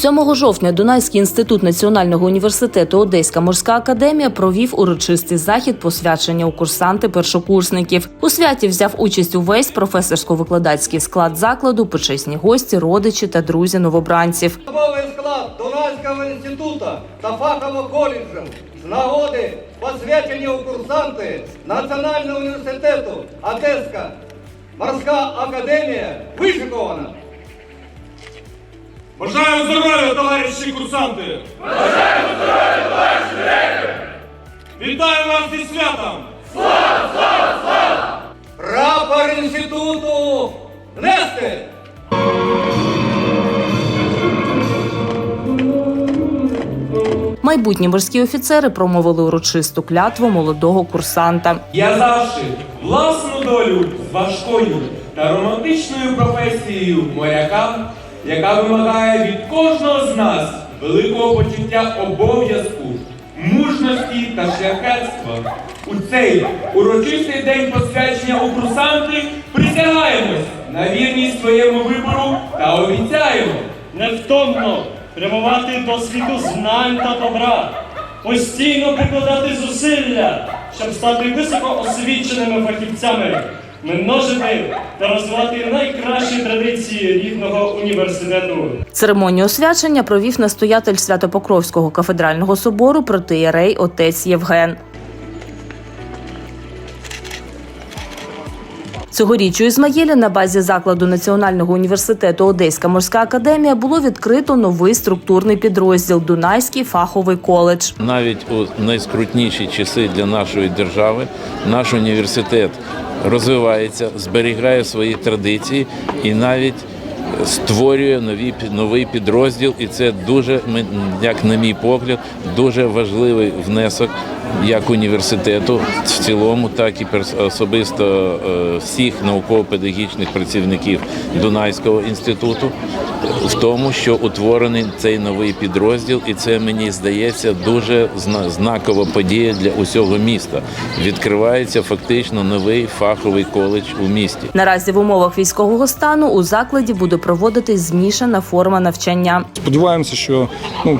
7 жовтня Дунайський інститут Національного університету Одеська морська академія провів урочистий захід посвячення у курсанти першокурсників. У святі взяв участь увесь професорсько-викладацький склад закладу, почесні гості, родичі та друзі новобранців. Особовий склад Дунайського інституту та фахового коледжу з нагоди посвячення у курсанти Національного університету Одеська морська академія вишикована. Бажаю здоров'я, товариші курсанти! Бажаю здоров'я, товариші директор! Вітаю вас зі святом! Прапор інституту внести! Майбутні морські офіцери промовили урочисту клятву молодого курсанта. Я завжди власну долю з важкою та романтичною професією моряка, яка вимагає від кожного з нас великого почуття обов'язку, мужності та шляхетства. У цей урочистий день посвячення у курсанти присягаємось на вірність своєму вибору та обіцяємо. невтомно прямувати до світу знань та добра, постійно прикладати зусилля, щоб стати високоосвіченими фахівцями, множити та розвивати найкращі традиції рідного університету. Церемонію освячення провів настоятель Святопокровського кафедрального собору протиєрей отець Євген. Цьогоріч у Ізмаїлі на базі закладу Національного університету Одеська морська академія було відкрито новий структурний підрозділ Дунайський фаховий коледж. навіть у найскрутніші часи для нашої держави наш університет розвивається, зберігає свої традиції і навіть створює нові новий підрозділ. І це дуже як на мій погляд, дуже важливий внесок як університету в цілому, так і перс- особисто е, всіх науково-педагогічних працівників Дунайського інституту в тому, що утворений цей новий підрозділ, і це мені здається дуже знакова подія для усього міста. Відкривається фактично новий фаховий коледж у місті. Наразі в умовах військового стану у закладі буде проводитись змішана форма навчання. Сподіваємося, що ну,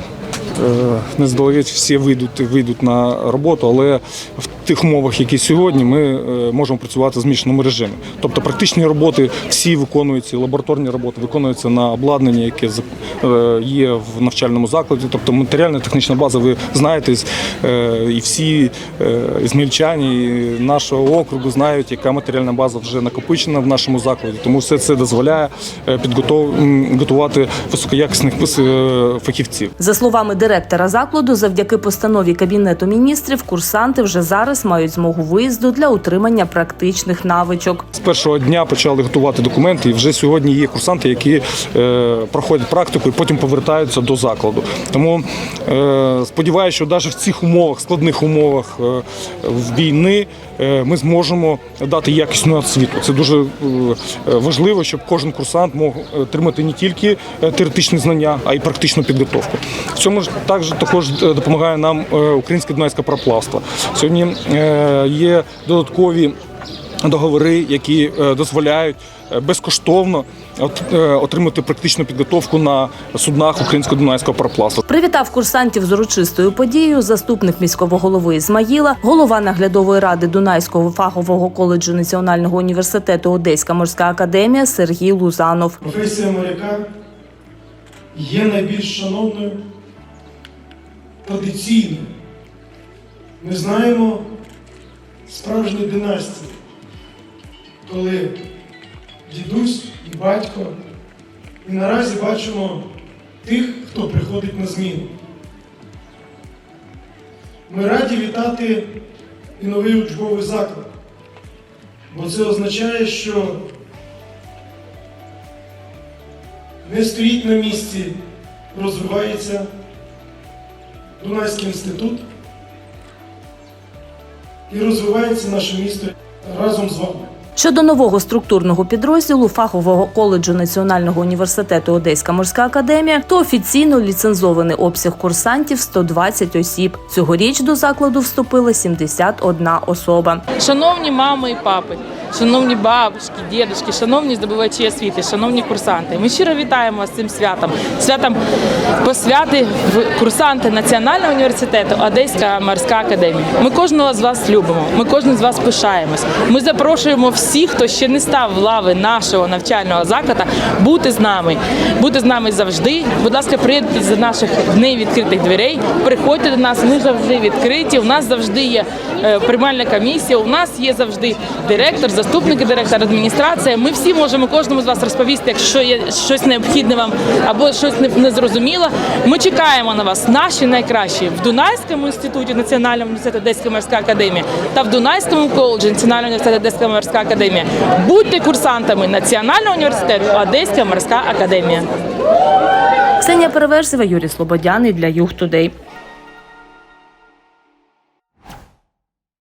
не здалегідь всі вийдуть, вийдуть на роботу, але в тих умовах, які сьогодні, ми е, можемо працювати в змішаному режимі. Тобто практичні роботи всі виконуються, лабораторні роботи виконуються на обладнанні, яке е, є в навчальному закладі. Тобто матеріальна технічна база, ви знаєте, е, і всі змільчані нашого округу знають, яка матеріальна база вже накопичена в нашому закладі. Тому все це дозволяє е, підготов- м, готувати високоякісних фахівців. За словами директора закладу, завдяки постанові кабінету міністрів, курсанти вже зараз мають змогу виїзду для утримання практичних навичок. З першого дня почали готувати документи, і вже сьогодні є курсанти, які е, проходять практику і потім повертаються до закладу. Тому е, сподіваюся, що навіть в цих умовах, складних умовах е, війни, ми зможемо дати якісну освіту. Це дуже е, важливо, щоб кожен курсант мог отримати не тільки е, теоретичні знання, а й практичну підготовку. В цьому ж також також е, допомагає нам е, українське Дунайське проплавство. Сьогодні е, є додаткові договори, які е, дозволяють е, безкоштовно е, отримати практичну підготовку на суднах українсько дунайського пароплавства. Привітав курсантів з урочистою подією заступник міського голови Ізмаїла, голова наглядової ради Дунайського фахового коледжу Національного університету Одеська морська академія Сергій Лузанов. Професія моряка є найбільш шановною, традиційною. Ми знаємо справжні династії, коли дідусь і батько, і наразі бачимо тих, хто приходить на зміну. Ми раді вітати і новий учбовий заклад, бо це означає, що не стоїть на місці, розвивається Дунайський інститут і розвивається наше місто разом з вами. Щодо нового структурного підрозділу фахового коледжу Національного університету Одеська морська академія, то офіційно ліцензований обсяг курсантів 120 осіб. Цьогоріч до закладу вступила 71 особа. Шановні мами і папи, шановні бабушки, дідушки, шановні здобувачі освіти, шановні курсанти. Ми щиро вітаємо вас цим святом. Святом посвяти в курсанти Національного університету Одеська морська академія. Ми кожного з вас любимо. Ми кожен з вас пишаємось. Ми запрошуємо всіх, хто ще не став в лави нашого навчального закладу, бути з нами, бути з нами завжди. Будь ласка, приєднуйтесь до наших днів відкритих дверей. Приходьте до нас. Ми завжди відкриті. У нас завжди є е, приймальна комісія. У нас є завжди директор, заступники директора, адміністрація. Ми всі можемо кожному з вас розповісти, якщо є щось необхідне вам або щось не- незрозуміло. Ми чекаємо на вас, наші найкращі в Дунайському інституті Національного університету Одеська морська академія та в Дунайському коледжі Національного університету Одеська морська академія. Будьте курсантами Національного університету Одеська морська академія. Ксенія Переверзева, Юрій Слободяний для Юг Тудей.